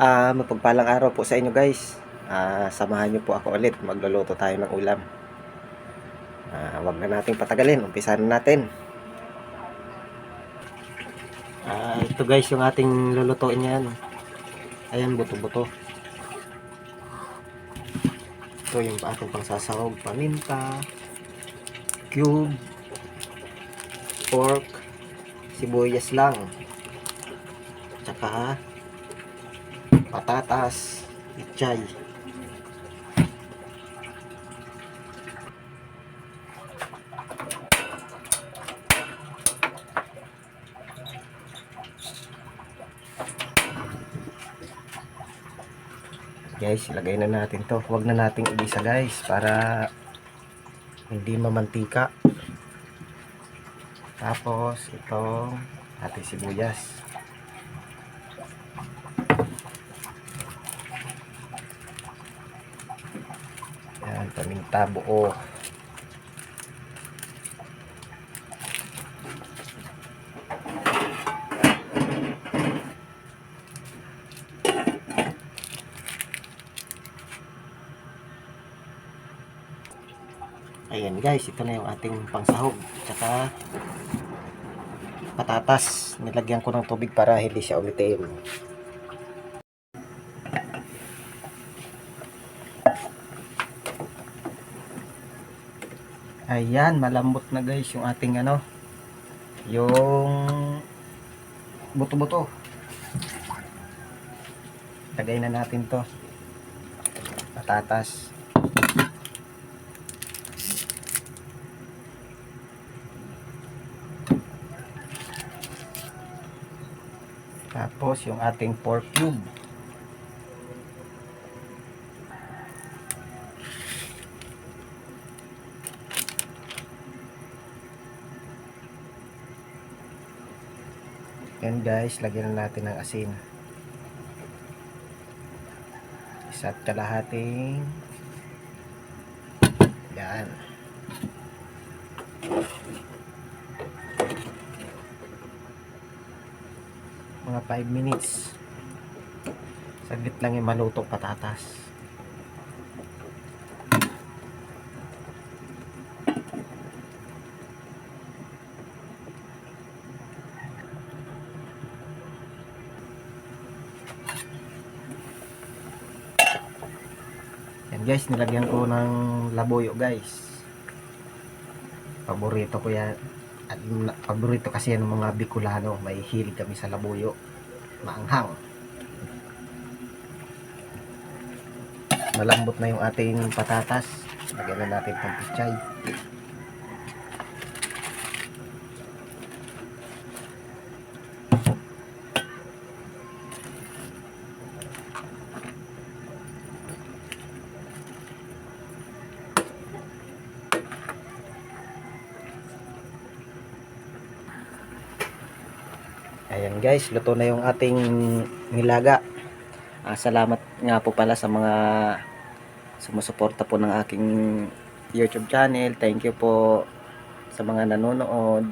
Ah, mapagpalang araw po sa inyo guys. Ah, samahan niyo po ako ulit. Magluluto tayo ng ulam. Ah, wag na nating patagalin. Umpisahan na natin. Ah, ito guys yung ating lulutuin yan. Ayan, buto-buto. Ito yung ating pangsasahog. Paminta, cube, pork, sibuyas lang. Tsaka patatas, ichay. Guys, ilagay na natin to. Huwag na nating igisa guys para hindi mamantika. Tapos itong ating sibuyas. Yan, paminta buo. Ayan guys, ito na yung ating pangsahog. Tsaka patatas. Nilagyan ko ng tubig para hindi siya umitin. Ayan, malambot na guys yung ating ano, yung buto-buto. Lagay na natin to. Patatas. Tapos yung ating pork cube. Yan guys, lagyan na natin ng asin. Isa't kalahating yan. Mga 5 minutes. Saglit lang yung maluto patatas. Yan guys, nilagyan ko ng labuyo guys. Paborito ko yan. At paborito kasi yan ng mga Bicolano. May hilig kami sa labuyo. Maanghang. Malambot na yung ating patatas. Lagyan na natin pang pichay. Ayan guys, luto na yung ating nilaga. Ah, salamat nga po pala sa mga sumusuporta po ng aking YouTube channel. Thank you po sa mga nanonood.